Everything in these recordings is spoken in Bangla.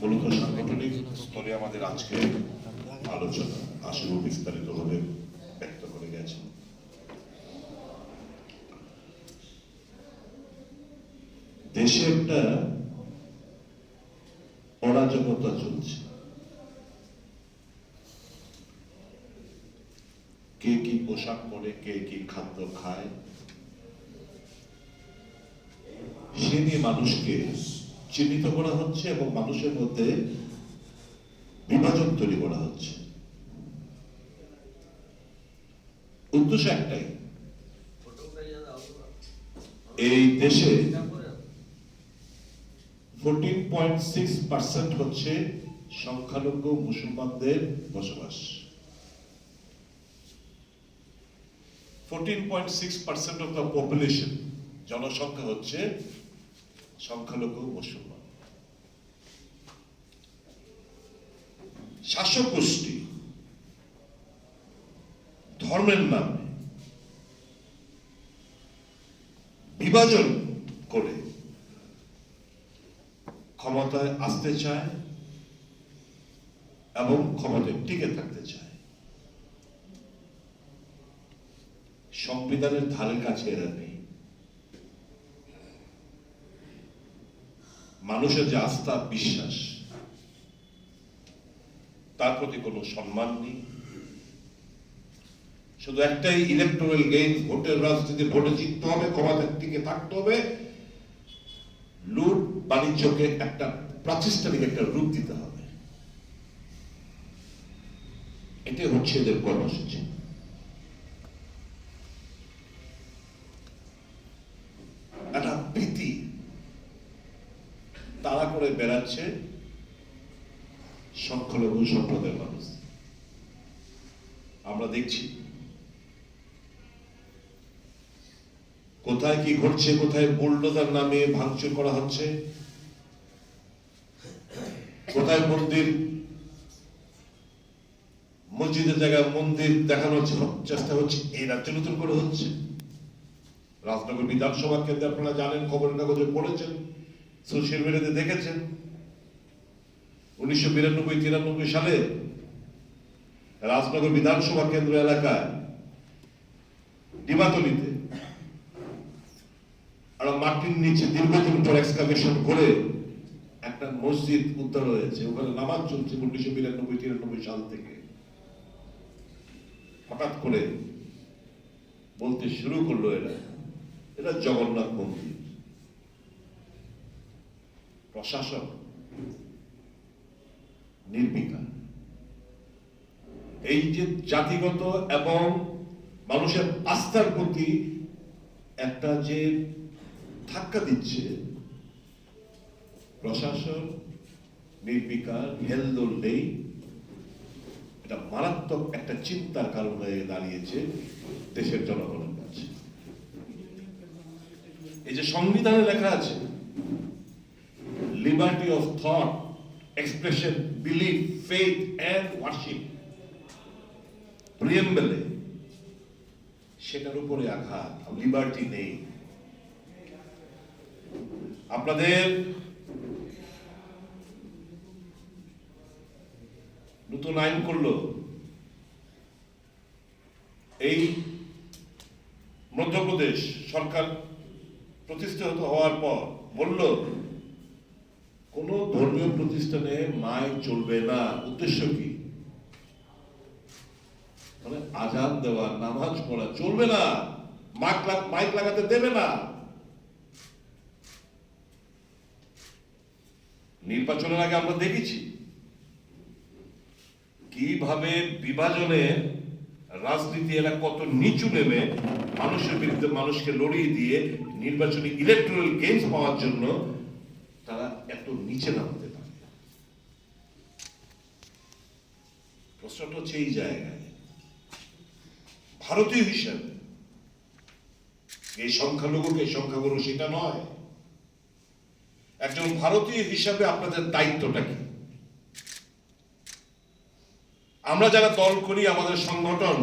মূলত সাংগঠনিক স্তরে আমাদের আজকে আলোচনা আসলে বিস্তারিতভাবে ব্যক্ত করে গেছেন দেশে একটা অরাজকতা চলছে। কে কি পোশাক পরে, কে কি খাদ্য খায়, সে নিয়ে মানুষকে চিহ্নিত করা হচ্ছে এবং মানুষের মধ্যে বিভাজন তৈরি করা হচ্ছে। উদ্দেশ্য একটাই। এই দেশে হচ্ছে সংখ্যালঘু মুসলমানদের বসবাস। Fourteen point six percent of the population জনসংখ্যা হচ্ছে সংখ্যালঘু মুসলমান। শাসক গোষ্ঠী, ধর্মের নামে বিভাজন করে ক্ষমতায় আসতে চায় এবং ক্ষমতায় টিকে থাকতে চায়। সংবিধানের ধারে কাছে এরা নেই। মানুষের যে আস্থা, বিশ্বাস, তার প্রতি কোনো সম্মান নেই। শুধু একটাই ইলেকট্রাল গেম ভোটের রাজনীতি ভোটে জিততে হবে, ক্ষমতার টিকে থাকতে হবে। লুট বাণিজ্যকে একটা প্রাতিষ্ঠানিক একটা রূপ দিতে হবে। এটাই হচ্ছে এদের কর্মসূচি। করে বেড়াচ্ছে সংখ্যালঘু সম্প্রদায়ের মানুষ। আমরা দেখছি। কোথায় কি ঘটছে, কোথায় বুলডোজার নামে ভাঙচুর করা হচ্ছে, কোথায় মন্দির, মসজিদের জায়গায় মন্দির দেখানোর চেষ্টা হচ্ছে, এই রাজ্যে নতুন করে হচ্ছে। রাজনগর বিধানসভা কেন্দ্রে আপনারা জানেন, খবরের কাগজে পড়েছেন। সোশ্যাল মিডিয়াতে দেখেছেন? উনিশশো বিরানব্বই, তিরানব্বই সালে রাজনগর বিধানসভা কেন্দ্র এলাকায় ডিমাতলিতে আর মাটির নিচে দীর্ঘদিন পর এক্সকাভেশন করে একটা মসজিদ উদ্ধার হয়েছে। ওখানে নামাজ চলছে উনিশশো বিরানব্বই, তিরানব্বই সাল থেকে। হঠাৎ করে বলতে শুরু করল এরা। এটা জগন্নাথ মন্দির। প্রশাসন নির্বিকার। এই যে জাতিগত এবং মানুষের আস্থার প্রতি একটা যে ধাক্কা দিচ্ছে, প্রশাসন নির্বিকার, হেলদোল নেই, এটা মারাত্মক একটা চিন্তার কারণ হয়ে দাঁড়িয়েছে দেশের জনগণের কাছে। এই যে সংবিধানে লেখা আছে liberty of thought expression believe faith and worship প্রিয়েম্বেলে সেটার উপরে আঘাত লিবার্টি নেই। আপনাদের নতুন আইন করল। এই মধ্যপ্রদেশ সরকার প্রতিষ্ঠিত হওয়ার পর বলল কোন ধর্মীয় প্রতিষ্ঠানে মাইক চলবে না। উদ্দেশ্য কি? মানে আজান দেওয়া, নামাজ পড়া চলবে না। মাইক লাগাতে দেবে না। নির্বাচনের আগে আমরা দেখেছি কীভাবে বিভাজনে রাজনীতি এরা কত নিচু নেমে মানুষের বিরুদ্ধে মানুষকে লড়িয়ে দিয়ে নির্বাচনী ইলেকট্রাল গেমস পাওয়ার জন্য এত নিচে নামতে পারে প্রশ্নটা হচ্ছে এই জায়গায়, ভারতীয় হিসাবে, এই সংখ্যালঘুকে সংখ্যাগুরু সেটা নয়, একজন ভারতীয় হিসাবে আপনাদের দায়িত্বটা কি? আমরা যারা দল করি, আমাদের সংগঠন,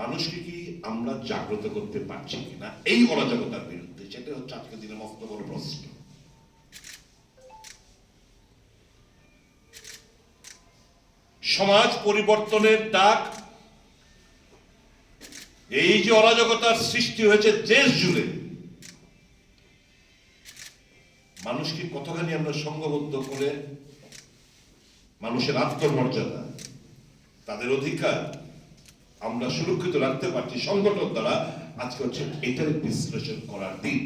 মানুষকে কি আমরা জাগ্রত করতে পারছি কিনা? এই অরাজকতার বিরুদ্ধে সেটা হচ্ছে আজকের দিনে মস্ত বড় প্রশ্ন। সমাজ পরিবর্তনের ডাক। এই যে অরাজকতার সৃষ্টি হয়েছে দেশ জুড়ে, মানুষকে কতখানি আমরা সংঘবদ্ধ করে মানুষের আত্মমর্যাদা, তাদের অধিকার আমরা সুরক্ষিত রাখতে পারছি, সংগঠন দ্বারা আজকে হচ্ছে এটার বিশ্লেষণ করার দিন।